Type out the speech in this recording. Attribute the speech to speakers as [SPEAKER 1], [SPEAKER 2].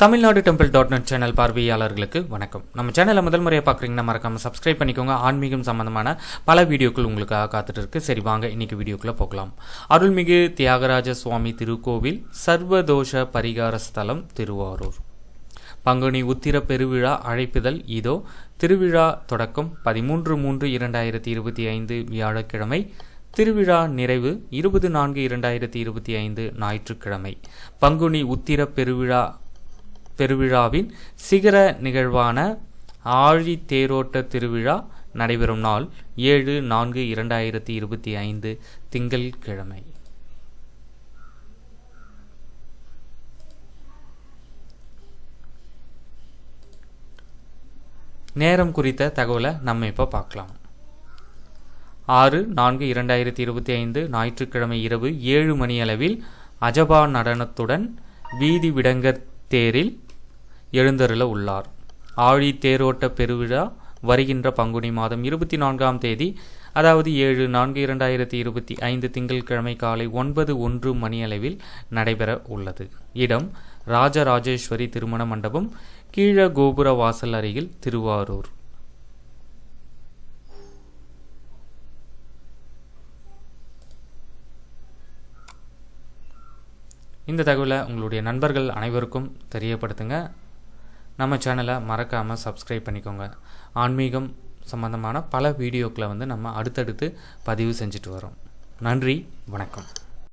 [SPEAKER 1] Tamil Nadu temple dot net channel பார்வையாளர்களுக்கு வணக்கம். நம்ம சேனலை முதல் முறையாக பார்க்குறீங்கன்னா மறக்காமல் சப்ஸ்கிரைப் பண்ணிக்கோங்க. ஆன்மீகம் சம்பந்தமான பல வீடியோக்கள் உங்களுக்காக காத்துட்டு இருக்கு. சரி வாங்க இன்னைக்கு வீடியோக்குள்ளே போகலாம். அருள்மிகு தியாகராஜ சுவாமி திருக்கோவில் சர்வதோஷ பரிகார ஸ்தலம் திருவாரூர். பங்குனி உத்திர பெருவிழா அழைப்புதல் இதோ. திருவிழா தொடக்கம் பதிமூன்று மூன்று இரண்டாயிரத்தி இருபத்தி ஐந்து வியாழக்கிழமை. திருவிழா நிறைவு இருபது நான்கு இரண்டாயிரத்தி இருபத்தி ஐந்து ஞாயிற்றுக்கிழமை. பங்குனி உத்திர பெருவிழா பெருவிழாவின் சிகர நிகழ்வான ஆழி தேரோட்ட திருவிழா நடைபெறும் நாள் ஏழு நான்கு இரண்டாயிரத்தி இருபத்தி ஐந்து திங்கள்கிழமை. நேரம் குறித்த தகவலை நம்ம இப்போ பார்க்கலாம். ஆறு நான்கு இரண்டாயிரத்தி இருபத்தி ஐந்து ஞாயிற்றுக்கிழமை இரவு ஏழு மணி அளவில் அஜபா நடனத்துடன் வீதி விடங்கர் தேரில் எழுந்தருள உள்ளார். ஆழி தேரோட்ட பெருவிழா வருகின்ற பங்குனி மாதம் இருபத்தி நான்காம் தேதி அதாவது ஏழு நான்கு இரண்டாயிரத்தி இருபத்தி ஐந்து திங்கட்கிழமை காலை ஒன்பது ஒன்று மணியளவில் நடைபெற உள்ளது. இடம் ராஜராஜேஸ்வரி திருமண மண்டபம் கீழ கோபுர வாசல் அருகில் திருவாரூர். இந்த தகவலை உங்களுடைய நண்பர்கள் அனைவருக்கும் தெரியப்படுத்துங்க. நம்ம சேனலை மறக்காமல் சப்ஸ்கிரைப் பண்ணிக்கோங்க. ஆன்மீகம் சம்பந்தமான பல வீடியோக்களை வந்து நம்ம அடுத்தடுத்து பதிவு செஞ்சுட்டு வரோம். நன்றி வணக்கம்.